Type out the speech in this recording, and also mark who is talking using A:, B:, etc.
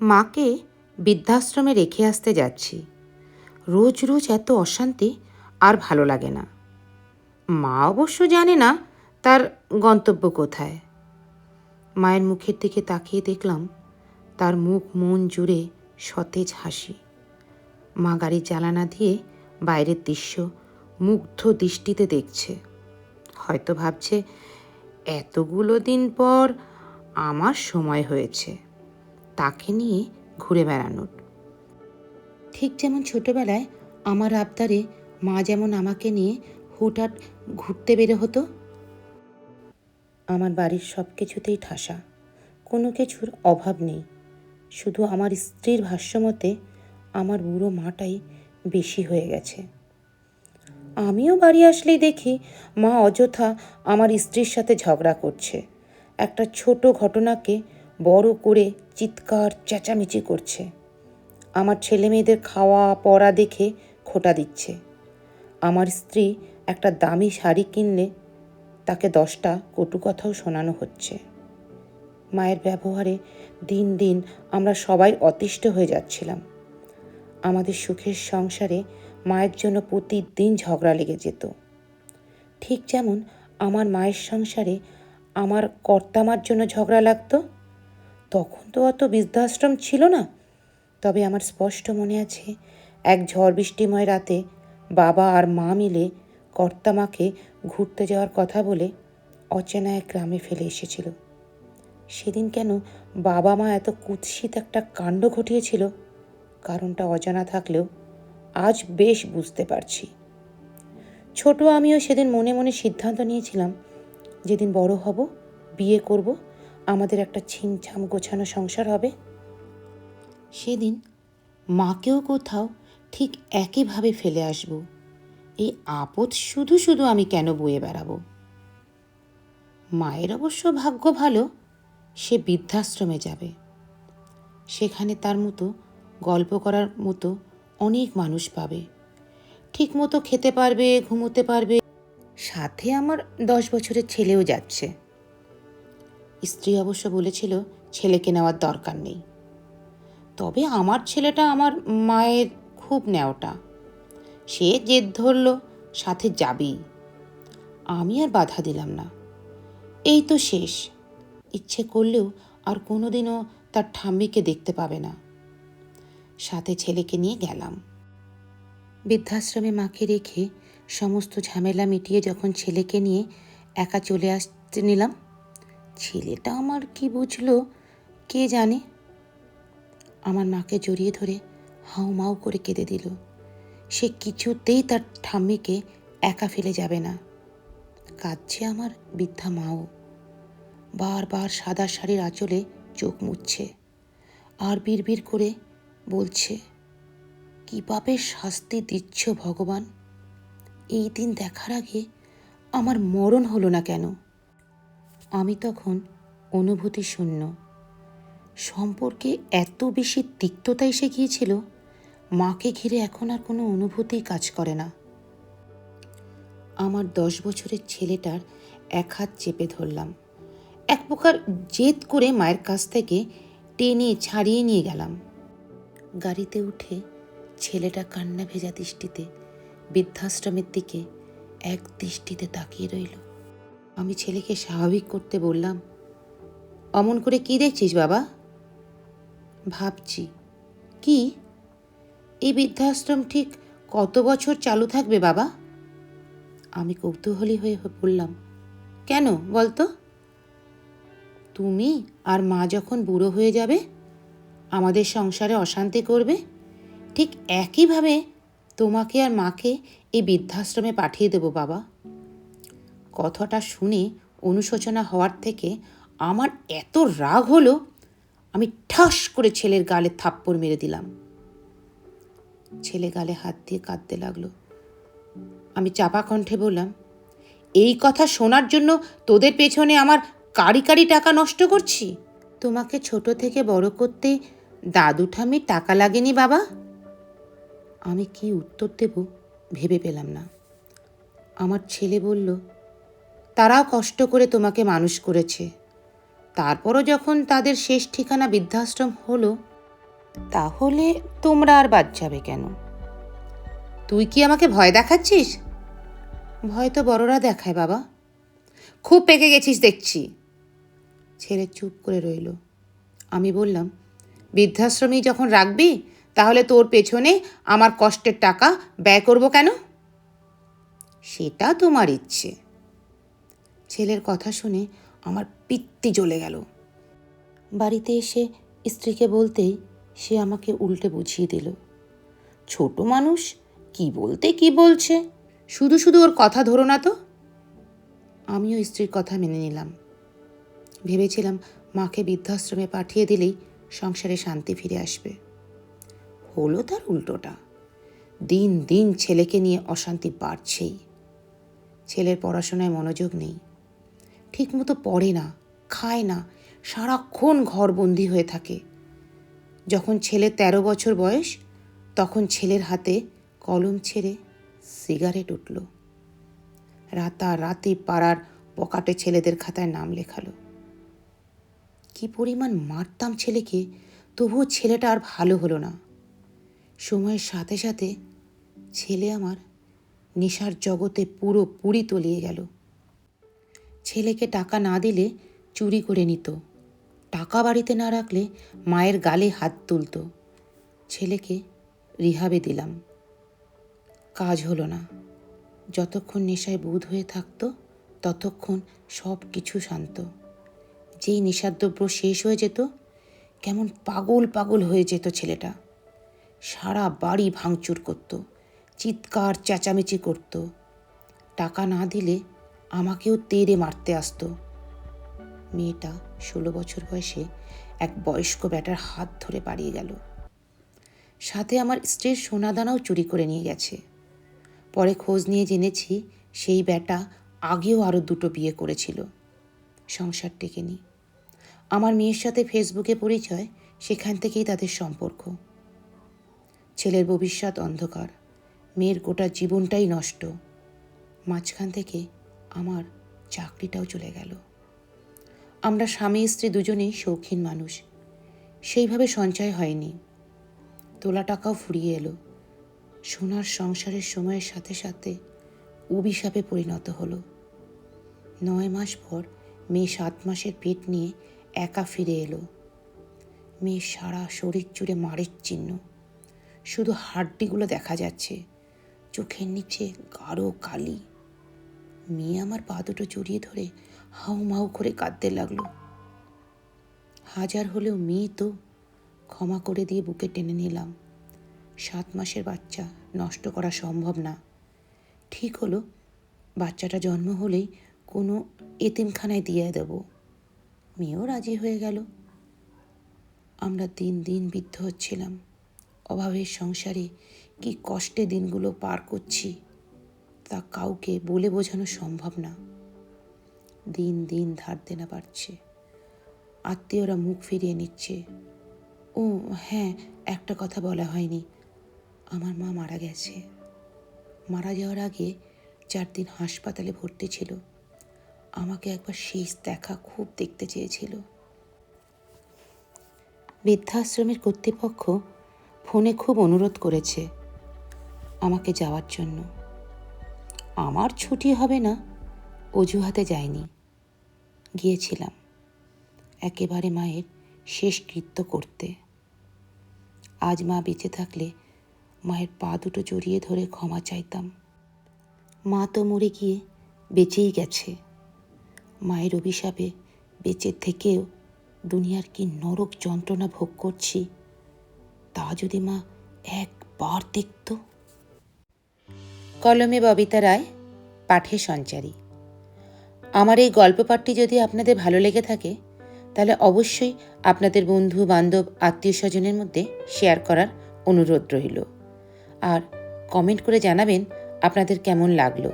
A: মাকে বৃদ্ধাশ্রমে রেখে আসতে যাচ্ছি। রোজ রোজ এত অশান্তি আর ভালো লাগে না। মা অবশ্য জানে না তার গন্তব্য কোথায়। মায়ের মুখের দিকে তাকিয়ে দেখলাম তার মুখ মন জুড়ে সতেজ হাসি। মা গাড়ির জ্বালানা দিয়ে বাইরের দৃশ্য মুগ্ধ দৃষ্টিতে দেখছে। হয়তো ভাবছে, এতগুলো দিন পর আমার সময় হয়েছে। তাকে নিয়ে ঘুরে বেড়ানোর। ঠিক যেমন ছোটবেলায় আমার আবদারে মা যেমন আমাকে নিয়ে হুটহাট ঘুরতে বেরো হতো, আমার বাড়ির সব কিছুতেই ঠাসা। কোনো কিছুর অভাব নেই। শুধু আমার স্ত্রীর ভাষ্যমতে আমার বুড়ো মাটাই বেশি হয়ে গেছে। আমিও বাড়ি আসলেই দেখি মা অযথা আমার স্ত্রীর সাথে ঝগড়া করছে। একটা ছোট ঘটনাকে বড় করে চিৎকার, চেঁচামেচি করছে। আমার ছেলে মেয়েদের খাওয়া, পড়া দেখে খোটা দিচ্ছে। আমার স্ত্রী একটা দামি শাড়ি কিনলে তাকে দশটা কটু কথাও শোনানো হচ্ছে। মায়ের ব্যবহারে দিন দিন আমরা সবাই অতিষ্ঠ হয়ে যাচ্ছিলাম। আমাদের সুখের সংসারে মায়ের জন্য প্রতিদিন ঝগড়া লেগে যেত। ঠিক যেমন আমার মায়ের সংসারে আমার কর্তামার জন্য ঝগড়া লাগতো তখন তো অত বৃদ্ধাশ্রম ছিল না। তবে আমার স্পষ্ট মনে আছে, এক ঝড় বৃষ্টিময় রাতে বাবা আর মা মিলে কর্তামাকে ঘুরতে যাওয়ার কথা বলে অচেনা এক গ্রামে ফেলে এসেছিল। সেদিন কেন বাবা মা এত কুৎসিত একটা কাণ্ড ঘটিয়েছিল, কারণটা অজানা থাকলেও আজ বেশ বুঝতে পারছি। ছোট আমিও সেদিন মনে মনে সিদ্ধান্ত নিয়েছিলাম, যেদিন বড় হব, বিয়ে করব আমাদের একটা ছিমছাম গোছানো সংসার হবে। সেদিন মাকেও কোথাও ঠিক একইভাবে ফেলে আসব। এই আপদ শুধু শুধু আমি কেন বয়ে বেড়াবো? মায়ের অবশ্য ভাগ্য ভালো, সে বৃদ্ধাশ্রমে যাবে। সেখানে তার মতো গল্প করার মতো অনেক মানুষ পাবে। ঠিক মতো খেতে পারবে, ঘুমোতে পারবে। সাথে আমার দশ বছরের ছেলেও যাচ্ছে। স্ত্রী অবশ্য বলেছিল, ছেলেকে নেওয়ার দরকার নেই। তবে আমার ছেলেটা আমার মায়ের খুব নেওটা সে জেদ ধরল, সাথে যাবেই আমি আর বাধা দিলাম না। এই তো শেষ। ইচ্ছে করলেও আর কোনোদিনও তার ঠাম্মিকে দেখতে পাবে না। সাথে ছেলেকে নিয়ে গেলাম। বৃদ্ধাশ্রমে মাকে রেখে সমস্ত ঝামেলা মিটিয়ে যখন ছেলেকে নিয়ে একা চলে আসতে নিলাম ছেলেটা আমার কি বুঝলো, কে জানে? আমার মাকে জড়িয়ে ধরে হাউ মাউ করে কেঁদে দিল। সে কিছুতেই তার ঠাম্মিকে একা ফেলে যাবে না। কাঁদছে আমার বৃদ্ধা মাও। বারবার সাদা শাড়ির আঁচলে চোখ মুছছে আর বিড়বিড় করে বলছে, কী পাপের শাস্তি দিচ্ছ ভগবান? এই দিন দেখার আগে আমার মরণ হলো না কেন? আমি তখন অনুভূতি শূন্য সম্পর্কে এত বেশি তিক্ততা এসে গিয়েছিল, মাকে ঘিরে এখন আর কোনো অনুভূতিই কাজ করে না। আমার দশ বছরের ছেলেটার এক হাত চেপে ধরলাম। এক প্রকার জেদ করে মায়ের কাছ থেকে টেনে ছাড়িয়ে নিয়ে গেলাম। গাড়িতে উঠে ছেলেটা কান্না ভেজা দৃষ্টিতে, বৃদ্ধাশ্রমের দিকে এক দৃষ্টিতে তাকিয়ে রইল। আমি ছেলেকে স্বাভাবিক করতে বললাম, অমন করে কি দেখছিস বাবা? ভাবছি। কি? এই বৃদ্ধাশ্রম ঠিক কত বছর চালু থাকবে বাবা? আমি কৌতূহলী হয়ে বললাম, কেন বলতো? তুমি আর মা যখন বুড়ো হয়ে যাবে, আমাদের সংসারে অশান্তি করবে, ঠিক একইভাবে তোমাকে আর মাকে এই বৃদ্ধাশ্রমে পাঠিয়ে দেবো বাবা। কথাটা শুনে অনুশোচনা হওয়ার থেকে আমার এত রাগ হলো, আমি ঠাস করে ছেলের গালে থাপ্পড় মেরে দিলাম। ছেলে গালে হাত দিয়ে কাঁদতে লাগল। আমি চাপা কণ্ঠে বললাম, এই কথা শোনার জন্য তোদের পেছনে আমার কারি কারি টাকা নষ্ট করছি? তোমাকে ছোট থেকে বড় করতে দাদু ঠামির টাকা লাগেনি বাবা? আমি কি উত্তর দেব ভেবে পেলাম না। আমার ছেলে বলল তারাও কষ্ট করে তোমাকে মানুষ করেছে। তারপরও যখন তাদের শেষ ঠিকানা বৃদ্ধাশ্রম হলো, তাহলে তোমরা আর বাদ যাবে কেন? তুই কি আমাকে ভয় দেখাচ্ছিস? ভয় তো বড়রা দেখায় বাবা। খুব পেকে গেছিস দেখছি। ছেলে চুপ করে রইল। আমি বললাম, বৃদ্ধাশ্রমেই যখন রাখবি, তাহলে তোর পেছনে আমার কষ্টের টাকা ব্যয় করব কেন? সেটা তোমার ইচ্ছে। ছেলের কথা শুনে আমার পিত্তি জ্বলে গেল। বাড়িতে এসে স্ত্রীকে বলতেই সে আমাকে উল্টে বুঝিয়ে দিল। ছোট মানুষ, কি বলতে কি বলছে? শুধু শুধু ওর কথা ধরো না তো। আমিও স্ত্রীর কথা মেনে নিলাম। ভেবেছিলাম মাকে বৃদ্ধাশ্রমে পাঠিয়ে দিলেই সংসারে শান্তি ফিরে আসবে। হলো তার উল্টোটা। দিন দিন ছেলেকে নিয়ে অশান্তি বাড়ছেই। ছেলের পড়াশোনায় মনোযোগ নেই। ঠিকমতো পড়ে না, খায় না, সারাক্ষণ ঘরবন্দি হয়ে থাকে। যখন ছেলে তেরো বছর বয়স, তখন ছেলের হাতে কলম ছেড়ে সিগারেট উঠল। রাতারাতি পাড়ার পকাটে ছেলেদের খাতায় নাম লেখালো। কি পরিমাণ মারতাম ছেলেকে, তবুও ছেলেটা আর ভালো হলো না। সময়ের সাথে সাথে ছেলে আমার নেশার জগতে পুরো পুরি তলিয়ে গেল। ছেলেকে টাকা না দিলে চুরি করে নিত। টাকা বাড়িতে না রাখলে মায়ের গালে হাত তুলত। ছেলেকে রিহাবে দিলাম। কাজ হলো না। যতক্ষণ নেশায় বুধ হয়ে থাকতো, ততক্ষণ সব কিছু শান্ত। যেই নেশাদ্রব্য শেষ হয়ে যেত, কেমন পাগল পাগল হয়ে যেত ছেলেটা। সারা বাড়ি ভাঙচুর করত, চিৎকার, চেঁচামেচি করত। টাকা না দিলে আমাকেও তেড়ে মারতে আসতো। মেয়েটা ষোলো বছর বয়সে এক বয়স্ক ব্যাটার হাত ধরে পালিয়ে গেল। সাথে আমার স্ত্রীর সোনাদানাও চুরি করে নিয়ে গেছে। পরে খোঁজ নিয়ে জেনেছি সেই ব্যাটা আগেও আরও দুটো বিয়ে করেছিল। সংসার টেকেনি। আমার মেয়ের সাথে ফেসবুকে পরিচয়, সেখান থেকেই তাদের সম্পর্ক। ছেলের ভবিষ্যৎ অন্ধকার। মেয়ের গোটা জীবনটাই নষ্ট। মাঝখান থেকে আমার চাকরিটাও চলে গেল। আমরা স্বামী, স্ত্রী দুজনেই শৌখিন মানুষ। সেইভাবে সঞ্চয় হয়নি। তোলা টাকাও ফুরিয়ে এলো। সোনার সংসারের সময়ের সাথে সাথে অভিশাপে পরিণত হলো। নয় মাস পর মেয়ে সাত মাসের পেট নিয়ে একা ফিরে এলো। মেয়ে সারা শরীর জুড়ে মারের চিহ্ন। শুধু হাড্ডিগুলো দেখা যাচ্ছে। চোখের নিচে গাঢ় কালি। মেয়ে আমার পা দুটো জড়িয়ে ধরে হাউ মাউ করে কাঁদতে লাগল। হাজার হলেও মেয়ে তো ক্ষমা করে দিয়ে বুকে টেনে নিলাম। সাত মাসের বাচ্চা নষ্ট করা সম্ভব না। ঠিক হলো, বাচ্চাটা জন্ম হলেই কোনো এতিমখানায় দিয়ে দেব। মেয়েও রাজি হয়ে গেল। আমরা দিন দিন বৃদ্ধ হচ্ছিলাম। অভাবের সংসারে কি কষ্টে দিনগুলো পার করছি। তা কাউকে বলে বোঝানো সম্ভব না। দিন দিন ধার দেনা বাড়ছে। আত্মীয়রা মুখ ফিরিয়ে নিচ্ছে। ও হ্যাঁ একটা কথা বলা হয়নি। আমার মা মারা গেছে। মারা যাওয়ার আগে চার দিন হাসপাতালে ভর্তি ছিল। আমাকে একবার শেষ দেখা খুব দেখতে চেয়েছিল। বৃদ্ধাশ্রমের কর্তৃপক্ষ ফোনে খুব অনুরোধ করেছে আমাকে যাওয়ার জন্য। আমার ছুটি হবে না। অজুহাতে যায়নি গিয়েছিলাম একেবারে মায়ের শেষ কৃত্য করতে। আজ মা বেঁচে থাকলে মায়ের পা দুটো জড়িয়ে ধরে ক্ষমা চাইতাম। মা তো মরে গিয়ে বেঁচেই গেছে। মায়ের অভিশাপে বেঁচে থেকেও দুনিয়ার কি নরক যন্ত্রণা ভোগ করছি, তা যদি মা একবার দেখত। কলমে ববিতা রায়, পাঠে সঞ্চারী। আমার এই গল্প পাঠটি যদি আপনাদের ভালো লেগে থাকে, তাহলে অবশ্যই আপনাদের বন্ধু, বান্ধব, আত্মীয় স্বজনের মধ্যে শেয়ার করার অনুরোধ রইল। আর কমেন্ট করে জানাবেন আপনাদের কেমন লাগল।